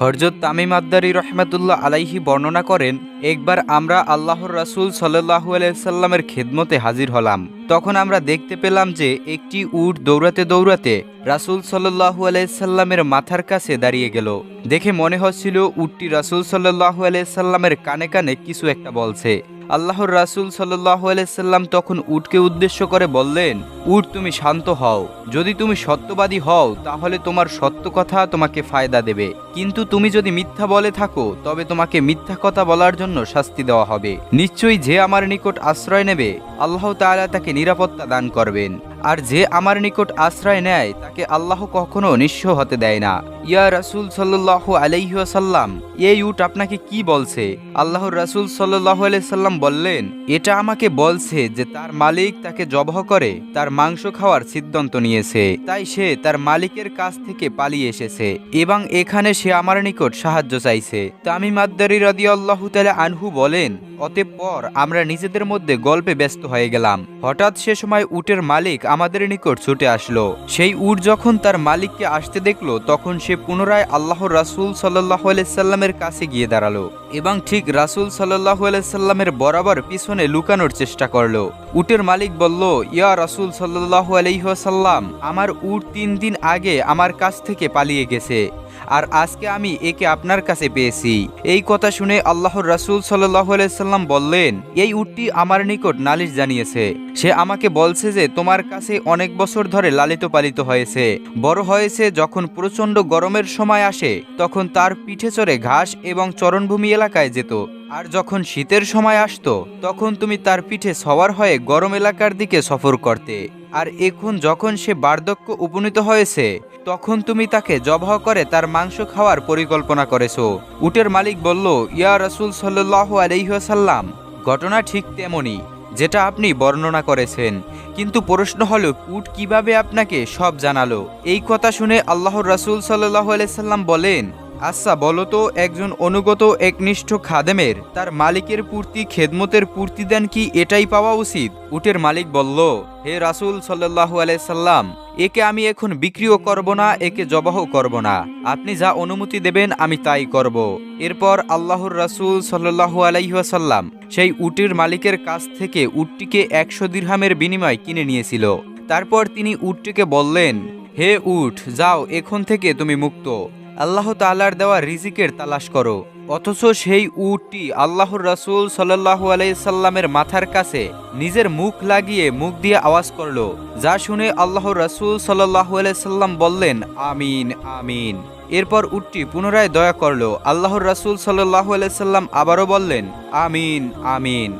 হরজত তামিম আদ্দারি রহমাতুল্লাহ আলাইহি বর্ণনা করেন, একবার আমরা আল্লাহর রাসূল সাল্লাহু আলাইসাল্লামের খেদমতে হাজির হলাম। তখন আমরা দেখতে পেলাম যে একটি উট দৌড়াতে দৌড়াতে রাসূল সাল্লাহু আলাইসাল্লামের মাথার কাছে দাঁড়িয়ে গেল। দেখে মনে হচ্ছিল উটটি রাসূল সাল্লাহু আলাইসাল্লামের কানে কানে কিছু একটা বলছে। আল্লাহর রাসুল সাল্লাহু আলাইসাল্লাম তখন উটকে উদ্দেশ্য করে বললেন, উট, তুমি শান্ত হও। যদি তুমি সত্যবাদী হও, তাহলে তোমার সত্য কথা তোমাকে ফায়দা দেবে। কিন্তু তুমি যদি মিথ্যা বলে থাকো, তবে তোমাকে মিথ্যা কথা বলার জন্য শাস্তি দেওয়া হবে। নিশ্চয়ই যে আমার নিকট আশ্রয় নেবে, আল্লাহ তাহলে তাকে নিরাপত্তা দান করবেন। আর যে আমার নিকট আশ্রয় নেয়, তাকে আল্লাহ কখনো নিঃস্ব হতে দেয় না। ইয়া রাসূল সাল্লাল্লাহু আলাইহি ওয়াসাল্লাম এই উট আপনাকে কি বলছে? আল্লাহর রাসূল সাল্লাল্লাহু আলাইসাল্লাম বললেন, এটা আমাকে বলছে যে তার মালিক তাকে জবহ করে, তার মাংস খাওয়ার সিদ্ধান্ত নিয়েছে। তাই সে তার মালিকের কাছ থেকে পালিয়ে এসেছে, এবং এখানে সে আমার নিকট সাহায্য চাইছে। তামিম আদ্দারি রাদিয়াল্লাহু তাআলা আনহু বলেন অতঃপর আমরা নিজেদের মধ্যে গল্পে ব্যস্ত হয়ে গেলাম। হঠাৎ সে সময় উটের মালিক আমাদের নিকট ছুটে আসলো। সেই উট যখন তার মালিককে আসতে দেখল, তখন সে পুনরায় আল্লাহর রাসুল সাল্লাহ আলাইসাল্লামের কাছে গিয়ে দাঁড়াল এবং ঠিক রাসুল সাল্লাহ আলাইসাল্লামের বরাবর পিছনে লুকানোর চেষ্টা করল। উটের মালিক বলল, ইয়া রাসুল সাল্লাহ আলহিহাসাল্লাম আমার উট তিন দিন আগে আমার কাছ থেকে পালিয়ে গেছে। আর আজকে আমি একে আপনার কাছে পেয়েছি। এই কথা শুনে আল্লাহর রাসুল সাল্লাম বললেন, এই উটটি আমার নিকট নালিশ জানিয়েছে। সে আমাকে বলছে যে, তোমার কাছে অনেক বছর ধরে লালিত পালিত হয়েছে। বড় হয়েছে যখন প্রচণ্ড গরমের সময় আসে, তখন তার পিঠে চড়ে ঘাস এবং চরণভূমি এলাকায় যেত। আর যখন শীতের সময় আসতো, তখন তুমি তার পিঠে সওয়ার হয়ে গরম এলাকার দিকে সফর করতে। আর এখন যখন সে বার্ধক্য উপনীত হয়েছে, তখন তুমি তাকে জবহ করে তার মাংস খাওয়ার পরিকল্পনা করেছ। উটের মালিক বলল, ইয়া রসুল সাল্লাহ আলহিহাসাল্লাম ঘটনা ঠিক তেমনই, যেটা আপনি বর্ণনা করেছেন। কিন্তু প্রশ্ন হলো, উট কীভাবে আপনাকে সব জানালো? এই কথা শুনে আল্লাহর রাসূল সাল্লাহ আলাইসাল্লাম বলেন আচ্ছা বলো তো, একজন অনুগত একনিষ্ঠ খাদেমের, তার মালিকের পূর্তি, খেদমতের পূর্তি দেন কি এটাই পাওয়া উচিত? উটের মালিক বলল, হে রাসূল সাল্লাহু আলাইসাল্লাম একে আমি এখন বিক্রিও করব না, একে জবাহ করব না। আপনি যা অনুমতি দেবেন, আমি তাই করব। এরপর আল্লাহর রাসূল সাল্লাহু আলাইহাসাল্লাম সেই উটের মালিকের কাছ থেকে উটটিকে একশো দিরহামের বিনিময় কিনে নিয়েছিল। তারপর তিনি উটটিকে বললেন, হে উঠ যাও, এখন থেকে তুমি মুক্ত। আল্লাহ তাআলার দেওয়া রিজিকের তালাশ করো। অথচ সেই উটটি আল্লাহর রাসূল সাল্লাল্লাহু আলাইহি সাল্লামের মাথার কাছে নিজের মুখ লাগিয়ে মুখ দিয়ে আওয়াজ করল, যা শুনে আল্লাহর রাসূল সাল্লাল্লাহু আলাইহি সাল্লাম বললেন, আমিন আমিন। এরপর উটটি পুনরায় দয়া করল, আল্লাহর রাসূল সাল্লাল্লাহু আলাইহি সাল্লাম আবারও বললেন, আমিন আমিন।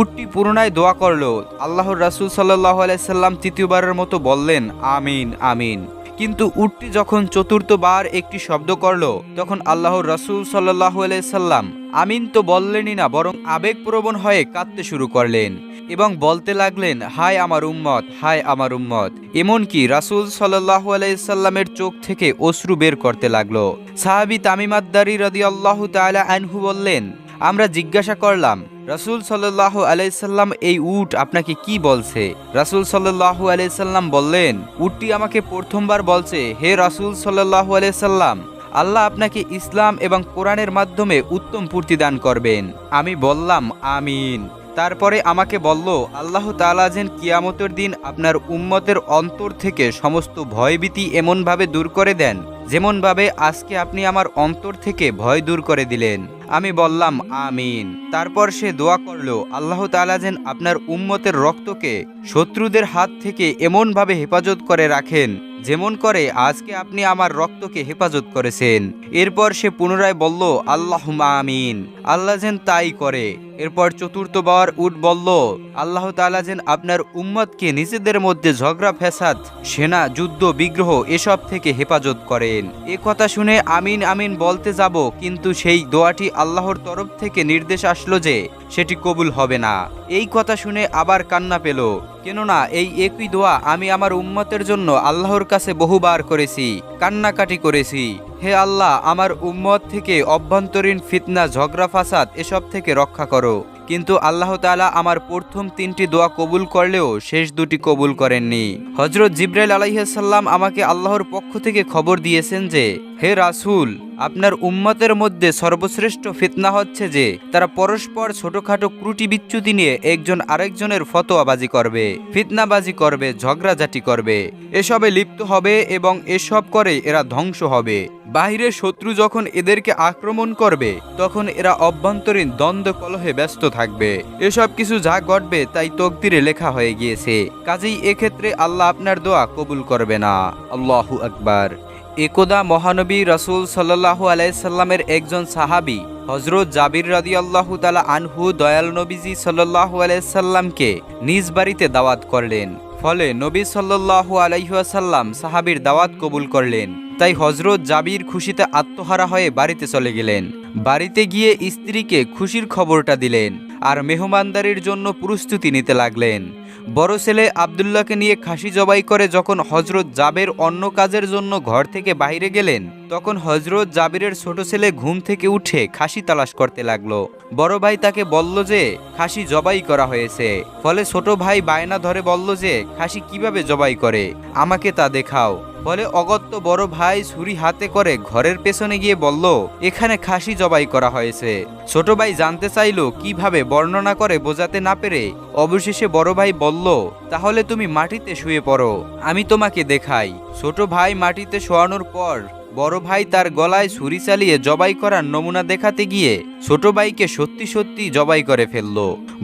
উটটি পুনরায় দোয়া করল, আল্লাহর রাসূল সাল্লাল্লাহু আলাইসাল্লাম তৃতীয়বারের মতো বললেন, আমিন আমিন। কিন্তু উটটি যখন চতুর্থবার একটি শব্দ করল, তখন আল্লাহর রসুল সাল্লাহ সাল্লাম আমিন তো বললেনই না, বরং আবেগপ্রবণ হয়ে কাঁদতে শুরু করলেন এবং বলতে লাগলেন, হায় আমার উম্মত, হায় আমার উম্মত। এমনকি রাসুল সাল্লাহ আলাইসাল্লামের চোখ থেকে অশ্রু বের করতে লাগল। সাহাবি তামিমাদ্দারি রদি আল্লাহ তালা আনহু বললেন, আমরা জিজ্ঞাসা করলাম রাসুল সাল্লাহ আলাইসাল্লাম এই উট আপনাকে কি বলছে? রাসুল সাল্লাহ আলাইসাল্লাম বললেন, উটটি আমাকে প্রথমবার বলছে, হে রাসুল সাল্লাহ আলাইসাল্লাম আল্লাহ আপনাকে ইসলাম এবং কোরআনের মাধ্যমে উত্তম দান করবেন। আমি বললাম, আমিন। তারপরে আমাকে বলল, আল্লাহ তাআলা যেন কিয়ামতের দিন আপনার উম্মতের অন্তর থেকে সমস্ত ভয়ভীতি এমনভাবে দূর করে দেন যেমনভাবে আজকে আপনি আমার অন্তর থেকে ভয় দূর করে দিলেন। আমি বললাম, আমিন। তারপর সে দোয়া করল, আল্লাহ তাআলা যেন আপনার উম্মতের রক্তকে শত্রুদের হাত থেকে এমনভাবে হেফাজত করে রাখেন, যেমন করে আজকে আপনি আমার রক্তকে হেফাজত করেছেন। এরপর সে পুনরায় বলল আল্লাহ আমিন। আল্লাহ যেন তাই করে। এরপর চতুর্থবার উট বলল, আল্লাহ তাআলা যেন আপনার উম্মতকে নিজেদের মধ্যে ঝগড়া, ফ্যাসাদ, সেনা, যুদ্ধ, বিগ্রহ এসব থেকে হেফাজত করেন এ কথা শুনে আমিন আমিন বলতে যাব, কিন্তু সেই দোয়াটি আল্লাহর তরফ থেকে নির্দেশ আসলো যে সেটি কবুল হবে না। এই কথা শুনে আবার কান্না পেল। কেননা এই একই দোয়া আমি আমার উম্মতের জন্য আল্লাহর কাছে বহুবার করেছি, কান্নাকাটি করেছি। হে আল্লাহ, আমার উম্মত থেকে অভ্যন্তরীণ ফিতনা, ঝগড়া, ফাসাদ এসব থেকে রক্ষা করো। কিন্তু আল্লাহ তালা আমার প্রথম তিনটি দোয়া কবুল করলেও শেষ দুটি কবুল করেননি। হজরত জিব্রাইল আলাইসাল্লাম আমাকে আল্লাহর পক্ষ থেকে খবর দিয়েছেন যে হে রাসুল, আপনার উম্মতের মধ্যে সর্বশ্রেষ্ঠ ফিতনা হচ্ছে যে, তারা পরস্পর ছোটখাটো ত্রুটি বিচ্যুতি নিয়ে একজন আরেকজনের ফতোয়াবাজি করবে, ফিতনাবাজি করবে, ঝগড়াঝাটি করবে। এসবে লিপ্ত হবে এবং এসব করে এরা ধ্বংস হবে। বাহিরের শত্রু যখন এদেরকে আক্রমণ করবে, তখন এরা অভ্যন্তরীণ দ্বন্দ্ব কলহে ব্যস্ত থাকবে। এসব কিছু যা ঘটবে তাই তকদিরে লেখা হয়ে গিয়েছে। কাজেই এক্ষেত্রে আল্লাহ আপনার দোয়া কবুল করবে না। আল্লাহু আকবার। একদা মহানবী রসুল সাল্লাহু আলাইসাল্লামের একজন সাহাবি হজরত জাবির রাদি আল্লাহু তালা আনহু দয়াল নবীজি সাল্লাহু আলাইসাল্লামকে নিজ বাড়িতে দাওয়াত করলেন। ফলে নবী সাল্লাহু আলাইহাসাল্লাম সাহাবির দাওয়াত কবুল করলেন। তাই হজরত জাবির খুশিতে আত্মহারা হয়ে বাড়িতে চলে গেলেন। বাড়িতে গিয়ে স্ত্রীকে খুশির খবরটা দিলেন আর মেহমানদারির জন্য প্রস্তুতি নিতে লাগলেন। বড় ছেলে আবদুল্লাহকে নিয়ে খাসি জবাই করে যখন হজরত জাবের অন্য কাজের জন্য ঘর থেকে বাইরে গেলেন, তখন হজরত জাবিরের ছোট ছেলে ঘুম থেকে উঠে খাসি তালাশ করতে লাগল। বড় ভাই তাকে বলল যে, খাসি জবাই করা হয়েছে। ফলে ছোট ভাই বায়না ধরে বলল যে, খাসি কীভাবে জবাই করে? আমাকে তা দেখাও। ফলে অগত্য বড় ভাই ছুরি হাতে করে ঘরের পেছনে গিয়ে বলল, এখানে খাসি জবাই করা হয়েছে। ছোট ভাই জানতে চাইলো কীভাবে বর্ণনা করে বোঝাতে না পেরে অবশেষে বড় ভাই বলল, তাহলে তুমি মাটিতে শুয়ে পড়ো, আমি তোমাকে দেখাই। ছোট ভাই মাটিতে শোয়ানোর পর বড় ভাই তার গলায় ছুরি চালিয়ে জবাই করার নমুনা দেখাতে গিয়ে ছোট ভাইকে সত্যি সত্যি জবাই করে ফেলল।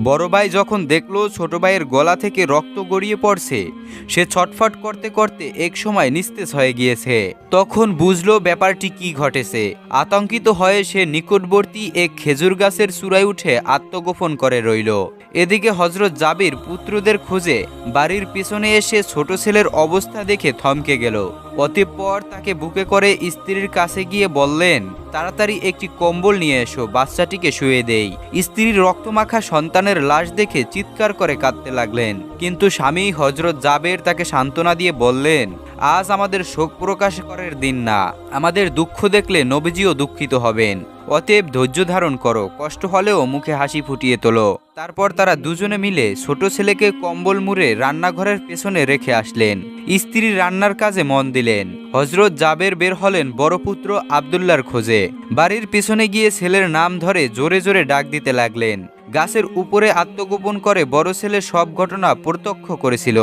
বড় ভাই যখন দেখল ছোট ভাইয়ের গলা থেকে রক্ত গড়িয়ে পড়ছে, সে ছটফট করতে করতে এক সময় নিস্তেজ হয়ে গিয়েছে। তখন বুঝলো ব্যাপারটি কি ঘটেছে। আতঙ্কিত হয়ে সে নিকটবর্তী এক খেজুর গাছের চূড়ায় উঠে আত্মগোপন করে রইল। এদিকে হজরত জাবির পুত্রদের খুঁজে বাড়ির পিছনে এসে ছোট ছেলের অবস্থা দেখে থমকে গেল। অতঃপর তাকে বুকে করে স্ত্রীর কাছে গিয়ে বললেন তাড়াতাড়ি একটি কম্বল নিয়ে এসো, বাচ্চাটিকে শুয়ে দেই। স্ত্রীর রক্তমাখা সন্তানের লাশ দেখে চিৎকার করে কাঁদতে লাগলেন। কিন্তু স্বামী হজরত জাবের তাকে সান্ত্বনা দিয়ে বললেন, আজ আমাদের শোক প্রকাশ করার দিন না। আমাদের দুঃখ দেখলে নবীজিও দুঃখিত হবেন। অতএব ধৈর্য ধারণ করো, কষ্ট হলেও মুখে হাসি ফুটিয়ে তোলো। তারপর তারা দুজনে মিলে ছোট ছেলেকে কম্বল মুড়ে রান্নাঘরের পেছনে রেখে আসলেন। স্ত্রী রান্নার কাজে মন দিলেন। হজরত জাবের বের হলেন বড় পুত্র আবদুল্লার খোঁজে। বাড়ির পেছনে গিয়ে ছেলের নাম ধরে জোরে জোরে ডাক দিতে লাগলেন। গাছের উপরে আত্মগোপন করে বড় ছেলে সব ঘটনা প্রত্যক্ষ করেছিল,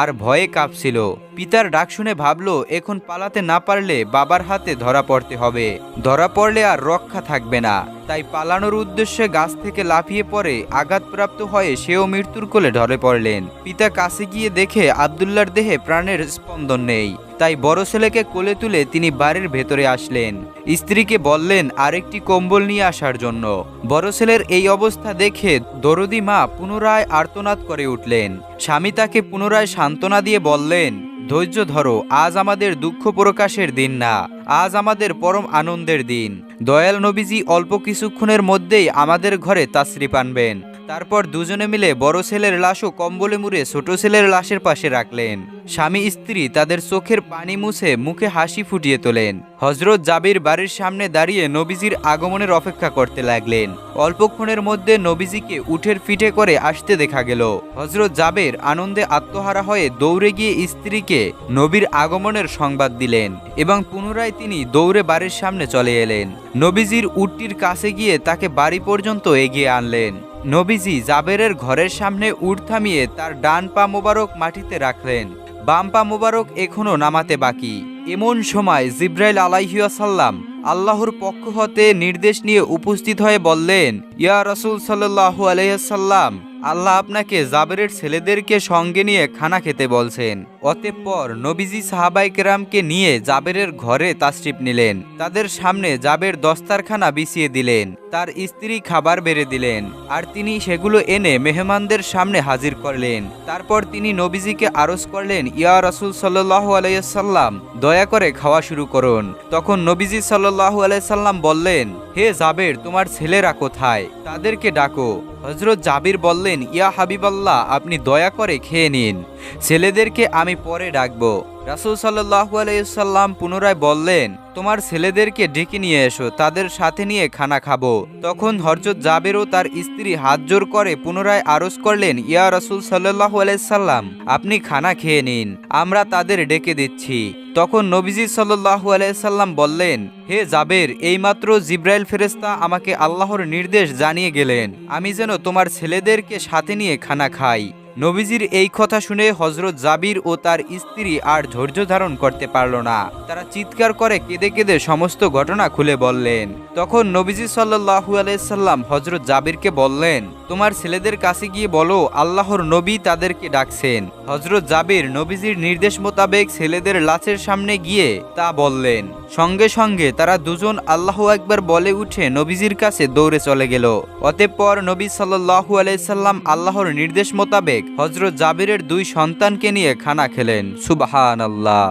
আর ভয়ে কাঁপছিল। পিতার ডাক শুনে ভাবল, এখন পালাতে না পারলে বাবার হাতে ধরা পড়তে হবে। ধরা পড়লে আর রক্ষা থাকবে না। তাই পালানোর উদ্দেশ্যে গাছ থেকে লাফিয়ে পড়ে আঘাতপ্রাপ্ত হয়ে সেও মৃত্যুর কোলে ঢলে পড়লেন। পিতা কাছে গিয়ে দেখে আবদুল্লার দেহে প্রাণের স্পন্দন নেই। তাই বড় ছেলেকে কোলে তুলে তিনি বাড়ির ভেতরে আসলেন। স্ত্রীকে বললেন, আরেকটি কম্বল নিয়ে আসার জন্য। বড় ছেলের এই অবস্থা দেখে দরদি মা পুনরায় আর্তনাদ করে উঠলেন। স্বামী তাকে পুনরায় সান্ত্বনা দিয়ে বললেন ধৈর্য ধরো, আজ আমাদের দুঃখ প্রকাশের দিন না, আজ আমাদের পরম আনন্দের দিন। দয়াল নবীজি অল্প কিছুক্ষণের মধ্যেই আমাদের ঘরে তাশ্রী পানবেন তারপর দুজনে মিলে বড় ছেলের লাশও কম্বলে মুড়ে ছোট ছেলের লাশের পাশে রাখলেন। স্বামী স্ত্রী তাদের চোখের পানি মুছে মুখে হাসি ফুটিয়ে তোলেন। হজরত জাবির বাড়ির সামনে দাঁড়িয়ে নবীজির আগমনের অপেক্ষা করতে লাগলেন। অল্পক্ষণের মধ্যে নবীজিকে উঠের পিঠে করে আসতে দেখা গেল। হজরত জাবের আনন্দে আত্মহারা হয়ে দৌড়ে গিয়ে স্ত্রীকে নবীর আগমনের সংবাদ দিলেন এবং পুনরায় তিনি দৌড়ে বাড়ির সামনে চলে এলেন। নবীজির উটটির কাছে গিয়ে তাকে বাড়ি পর্যন্ত এগিয়ে আনলেন। নবীজি জাবেরের ঘরের সামনে উট থামিয়ে তার ডান পা মোবারক মাটিতে রাখলেন। বাম মুবারক এখনও নামাতে বাকি। এমন সময় জিব্রাইল আলাইহিয়াসাল্লাম আল্লাহর পক্ষ হতে নির্দেশ নিয়ে উপস্থিত হয়ে বললেন, ইয়া রসুল সাল্লু আলাইসাল্লাম আল্লাহ আপনাকে জাবেরের ছেলেদেরকে সঙ্গে নিয়ে খানা খেতে বলছেন। অতঃপর নবীজি সাহাবাই কেরামকে নিয়ে জাবেরের ঘরে তাশরিফ নিলেন। তাদের সামনে জাবের দস্তারখানা বিছিয়ে দিলেন। তার স্ত্রী খাবার বেড়ে দিলেন। আর তিনি সেগুলো এনে মেহমানদের সামনে হাজির করলেন। তারপর তিনি নবীজিকে আরজ করলেন, ইয়া রসুল সাল্লাহু আলাইসাল্লাম দয়া করে খাওয়া শুরু করুন। তখন নবীজি সাল্লাহু আলাইসাল্লাম বললেন, হে জাবের, তোমার ছেলেরা কোথায়? তাদেরকে ডাকো। হজরত জাবির বললেন, ইয়া হাবিবাল্লাহ, আপনি দয়া করে খেয়ে নিন। ছেলেদেরকে আমি পরে ডাকবো। রাসুল সাল্লাহু আলাইসাল্লাম পুনরায় বললেন, তোমার ছেলেদেরকে ডেকে নিয়ে এসো, তাদের সাথে নিয়ে খানা খাব। তখন হরজত জাবেরও তার স্ত্রী হাত জোর করে পুনরায় আরজ করলেন, ইয়া রাসুল সাল্লাহু আলাইসাল্লাম আপনি খানা খেয়ে নিন, আমরা তাদের ডেকে দিচ্ছি। তখন নবীজি সাল্লাহু আলাইসাল্লাম বললেন, হে জাবের, এইমাত্র জিব্রাইল ফেরেস্তা আমাকে আল্লাহর নির্দেশ জানিয়ে গেলেন, আমি যেন তোমার ছেলেদেরকে সাথে নিয়ে খানা খাই। নবীজির এই কথা শুনে হজরত জাবির ও তার স্ত্রী আর ধৈর্য ধারণ করতে পারল না। তারা চিৎকার করে কেঁদে কেঁদে সমস্ত ঘটনা খুলে বললেন। তখন নবীজি সাল্লাহু আলাইসাল্লাম হজরত জাবিরকে বললেন, তোমার ছেলেদের কাছে গিয়ে বলো, আল্লাহর নবী তাদেরকে ডাকছেন। হজরত জাবির নবীজির নির্দেশ মোতাবেক ছেলেদের লাশের সামনে গিয়ে তা বললেন। সঙ্গে সঙ্গে তারা দুজন আল্লাহ একবার বলে উঠে নবীজির কাছে দৌড়ে চলে গেল। অতঃপর নবী সাল্লাহু আলাইসাল্লাম আল্লাহর নির্দেশ মোতাবেক হজরত জাবিরের দুই সন্তানকে নিয়ে খানা খেলেন। সুবাহান আল্লাহ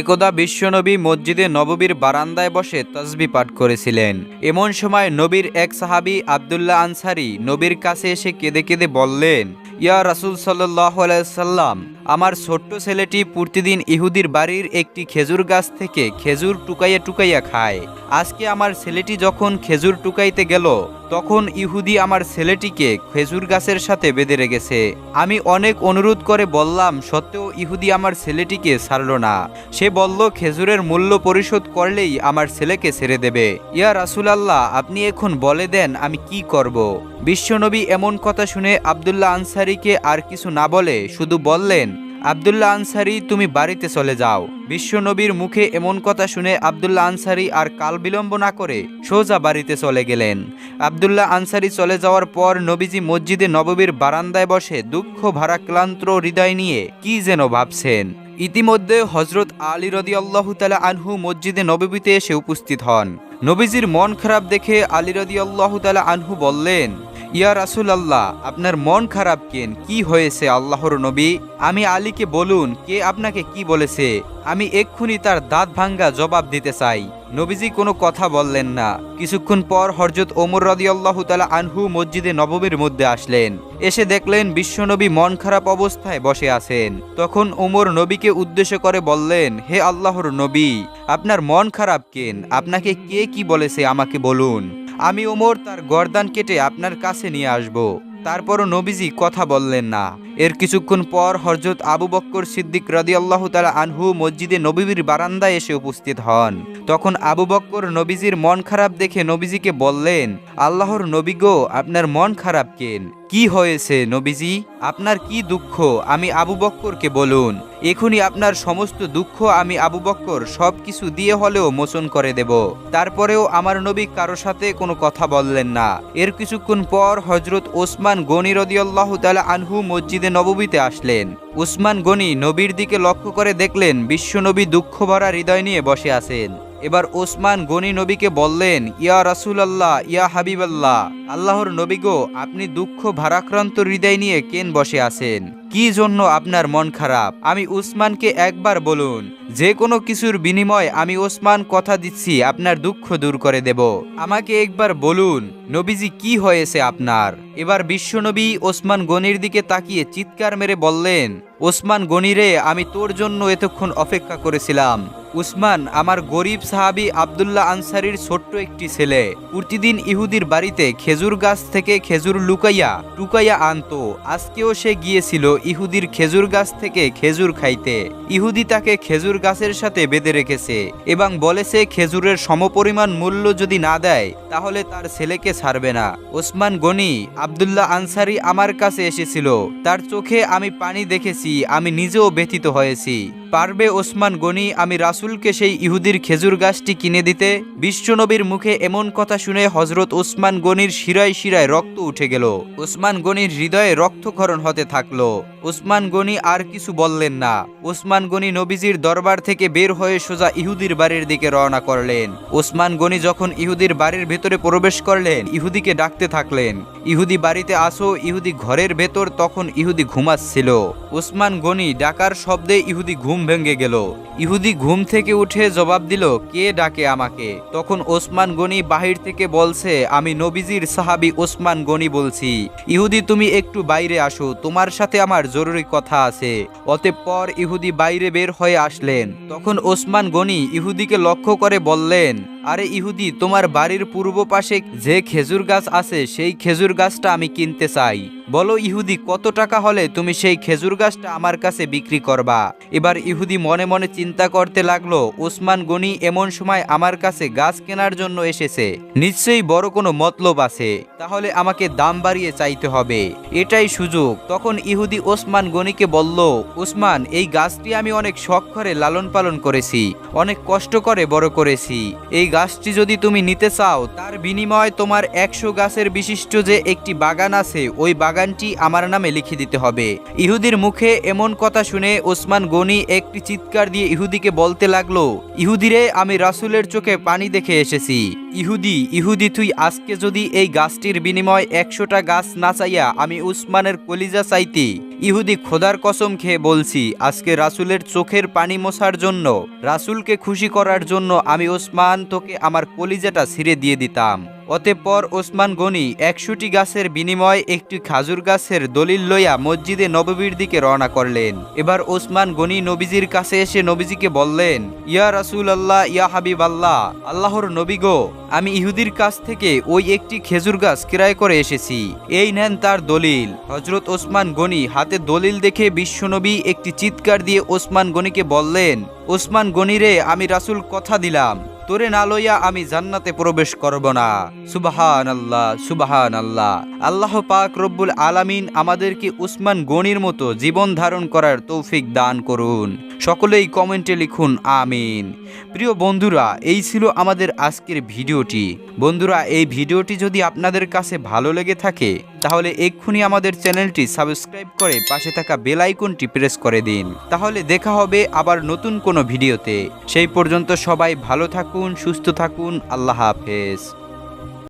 একদা বিশ্বনবী মসজিদে নববীর বারান্দায় বসে তসবি পাঠ করেছিলেন। এমন সময় নবীর এক সাহাবী আবদুল্লাহ আনসারি নবীর কাছে এসে কেঁদে কেঁদে বললেন, ইয়া রাসুল সাল্লাম আমার ছোট্ট ছেলেটি প্রতিদিন ইহুদির বাড়ির একটি খেজুর গাছ থেকে খেজুর টুকাইয়া টুকাইয়া খায়। আজকে আমার ছেলেটি যখন খেজুর টুকাইতে গেল তখন ইহুদি আমার ছেলেটিকে খেজুর গাছের সাথে বেঁধে রেখেছে। আমি অনেক অনুরোধ করে বললাম, সত্ত্বেও ইহুদি আমার ছেলেটিকে ছাড়ল না। সে বলল, খেজুরের মূল্য পরিশোধ করলেই আমার ছেলেকে ছেড়ে দেবে। ইয়া রাসুলাল্লাহ, আপনি এখন বলে দেন, আমি কি করব। বিশ্বনবী এমন কথা শুনে আবদুল্লাহ আনসারিকে আর কিছু না বলে শুধু বললেন আবদুল্লাহ আনসারি, তুমি বাড়িতে চলে যাও। বিশ্বনবীর মুখে এমন কথা শুনে আবদুল্লাহ আনসারি আর কাল বিলম্ব না করে সোজা বাড়িতে চলে গেলেন। আবদুল্লাহ আনসারি চলে যাওয়ার পর নবীজি মসজিদে নববীর বারান্দায় বসে দুঃখ ভারাক্লান্ত হৃদয় নিয়ে কি যেন ভাবছেন। ইতিমধ্যে হজরত আলী রদি আল্লাহ তালা আনহু মসজিদে নববীতে এসে উপস্থিত হন। নবীজির মন খারাপ দেখে আলী রদি আল্লাহ তালা আনহু বললেন ইয়া রাসুল আল্লাহ আপনার মন খারাপ কেন? কি হয়েছে আল্লাহর নবী? আমি আলীকে বলুন, কে আপনাকে কি বলেছে? আমি এক্ষুনি তার দাঁত ভাঙ্গা জবাব দিতে চাই। নবীজি কোনো কথা বললেন না। কিছুক্ষণ পর হরজত ওমর রদি আল্লাহ তালা আনহু মসজিদে নববীর মধ্যে আসলেন। এসে দেখলেন বিশ্বনবী মন খারাপ অবস্থায় বসে আছেন। তখন ওমর নবীকে উদ্দেশ্য করে বললেন, হে আল্লাহর নবী, আপনার মন খারাপ কেন? আপনাকে কে কি বলেছে আমাকে বলুন। আমি ওমর তার গর্দান কেটে আপনার কাছে নিয়ে আসব। তারপরও নবীজি কথা বললেন না। এর কিছুক্ষণ পর হরজত আবু বক্কর সিদ্দিক রদিয়াল্লাহ তালা আনহু মসজিদে নবীবির বারান্দায় এসে উপস্থিত হন। তখন আবু বক্কর নবীজির মন খারাপ দেখে নবীজিকে বললেন, আল্লাহর নবী গো, আপনার মন খারাপ কেন? কি হয়েছে, নবীজি? আপনার কি দুঃখ? আমি আবু বক্করকে বলুন। এখনই আপনার সমস্ত দুঃখ আমি আবু বক্কর সব কিছু দিয়ে হলেও মোচন করে দেব। তারপরেও আমার নবী কারও সাথে কোনো কথা বললেন না। এর কিছুক্ষণ পর হজরত ওসমান গনি রদিয়াল্লাহ তালা আনহু মসজিদে নববীতে আসলেন। উসমান গনি নবীর দিকে লক্ষ্য করে দেখলেন, বিশ্বনবী দুঃখ ভরা হৃদয় নিয়ে বসে আছেন। এবার ওসমান গনি নবীকে বললেন, ইয়া রাসুল আল্লাহ ইয়া হাবিবাল্লাহ, আল্লাহর নবী গো, আপনি দুঃখ ভারাক্রান্ত হৃদয় নিয়ে কেন বসে আছেন? কি জন্য আপনার মন খারাপ? আমি উসমানকে একবার বলুন, যে কোনো কিছুর বিনিময় আমি ওসমান কথা দিচ্ছি, আপনার দুঃখ দূর করে দেব। আমাকে একবার বলুন, নবীজি কি হয়েছে আপনার? এবার বিশ্বনবী ওসমান গনির দিকে তাকিয়ে চিৎকার মেরে বললেন ওসমান গনিরে আমি তোর জন্য এতক্ষণ অপেক্ষা করেছিলাম। উসমান আমার গরিব সাহাবি আবদুল্লাহ আনসারির ছোট্ট একটি ছেলে। প্রতিদিন ইহুদির বাড়িতে খেজুর গাছ থেকে খেজুর লুকাইয়া টুকাইয়া আনতো। আজকেও সে গিয়েছিল ইহুদির খেজুর গাছ থেকে খেজুর খাইতে। ইহুদি তাকে খেজুর গাছের সাথে বেঁধে রেখেছে এবং বলেছে খেজুরের সমপরিমাণ মূল্য যদি না দেয়, তাহলে তার ছেলেকে ছাড়বে না। ওসমান গনি আবদুল্লাহ আনসারি আমার কাছে এসেছিল। তার চোখে আমি পানি দেখেছি, আমি নিজেও ব্যথিত হয়েছি। পারবে ওসমান গনি, আমি রাসুলকে সেই ইহুদির খেজুর গাছটি কিনে দিতে। বিশ্বনবীর মুখে এমন কথা শুনে হজরত ওসমান গনির শিরায় শিরায় রক্ত উঠে গেল। ওসমান গনির হৃদয়ে রক্তক্ষরণ হতে থাকল। ওসমান গনি আর কিছু বললেন না। ওসমান গনি নবীজির দরবার থেকে বের হয়ে সোজা ইহুদির বাড়ির দিকে রওনা করলেন। ওসমান গনি যখন ইহুদির বাড়ির ভেতরে প্রবেশ করলেন, ইহুদিকে ডাকতে থাকলেন। ইহুদি বাড়িতে আসো, ইহুদি ঘরের ভেতর তখন ইহুদি ঘুমাচ্ছিল। ওসমান গনি ডাকার শব্দে ইহুদি ঘুম ভেঙে গেল। ইহুদি ঘুম থেকে উঠে জবাব দিল, কে ডাকে আমাকে? তখন ওসমান গনি বাহির থেকে বলছে, আমি নবীজির সাহাবি ওসমান গনি বলছি। ইহুদি, তুমি একটু বাইরে আসো, তোমার সাথে আমার জরুরি কথা আছে। অতঃপর ইহুদি বাইরে বের হয়ে আসলেন। তখন ওসমান গনি ইহুদিকে লক্ষ্য করে বললেন আরে ইহুদি, তোমার বাড়ির পূর্ব পাশে যে খেজুর গাছ আছে, সেই খেজুর গাছটা আমি কিনতে চাই। বলো ইহুদি, কত টাকা হলে তুমি সেই খেজুর গাছটা আমার কাছে বিক্রি করবা? এবার ইহুদি মনে মনে চিন্তা করতে লাগল, ওসমান গনি এমন সময় আমার কাছে গাছ কেনার জন্য এসেছে। নিশ্চয়ই বড় কোনো মতলব আছে। তাহলে আমাকে দাম বাড়িয়ে চাইতে হবে। এটাই সুযোগ। তখন ইহুদি ওসমান গনিকে বলল, ওসমান, এই গাছটি আমি অনেক শখ করে লালন পালন করেছি। অনেক কষ্ট করে বড় করেছি। এই গাছটি যদি তুমি নিতে চাও, তার বিনিময় তোমার একশো গাছের বিশিষ্ট যে একটি বাগান আছে, ওই বাগানটি আমার নামে লিখে দিতে হবে। ইহুদির মুখে এমন কথা শুনে ওসমান গনি একটি চিৎকার দিয়ে ইহুদিকে বলতে লাগল, ইহুদিরে, আমি রাসুলের চোখে পানি দেখে এসেছি। ইহুদি ইহুদি তুই আজকে যদি এই গাছটির বিনিময় একশোটা গাছ না চাইয়া আমি উসমানের কলিজা চাইতি। ইহুদি খোদার কসম খেয়ে বলছি, আজকে রাসুলের চোখের পানি মোছার জন্য, রাসুলকে খুশি করার জন্য আমি ওসমান তোকে আমার কলিজাটা ছিঁড়ে দিয়ে দিতাম। অতঃপর ওসমান গনি একশোটি গাছের বিনিময়ে একটি খাজুর গাছের দলিল লইয়া মসজিদে নববীর দিকে রওনা করলেন। এবার ওসমান গনি নবীজির কাছে এসে নবীজিকে বললেন, ইয়া রাসুল আল্লাহ ইয়া হাবিব আল্লাহ আল্লাহর নবী গো, আমি ইহুদির কাছ থেকে ওই একটি খেজুর গাছ ক্রয় করে এসেছি। এই নেন তার দলিল। হজরত ওসমান গনি হাতে দলিল দেখে বিশ্বনবী একটি চিৎকার দিয়ে ওসমান গনিকে বললেন, ওসমান গনিরে আমি রাসুল কথা দিলাম। তোরে না লইয়া আমি জান্নাতে প্রবেশ করব না। সুবাহান আল্লাহ সুবাহান আল্লাহ আল্লাহ পাক রব্বুল আলামিন আমাদেরকে উসমান গনির মতো জীবন ধারণ করার তৌফিক দান করুন। সকলেই কমেন্টে লিখুন, আমিন। প্রিয় বন্ধুরা, এই ছিল আমাদের আজকের ভিডিওটি। বন্ধুরা, এই ভিডিওটি যদি আপনাদের কাছে ভালো লেগে থাকে তাহলে এক্ষুনি আমাদের চ্যানেলটি সাবস্ক্রাইব করে পাশে থাকা বেল আইকনটি প্রেস করে দিন। তাহলে দেখা হবে আবার নতুন কোনো ভিডিওতে। সেই পর্যন্ত সবাই ভালো থাকুন, সুস্থ থাকুন, আল্লাহ হাফেজ।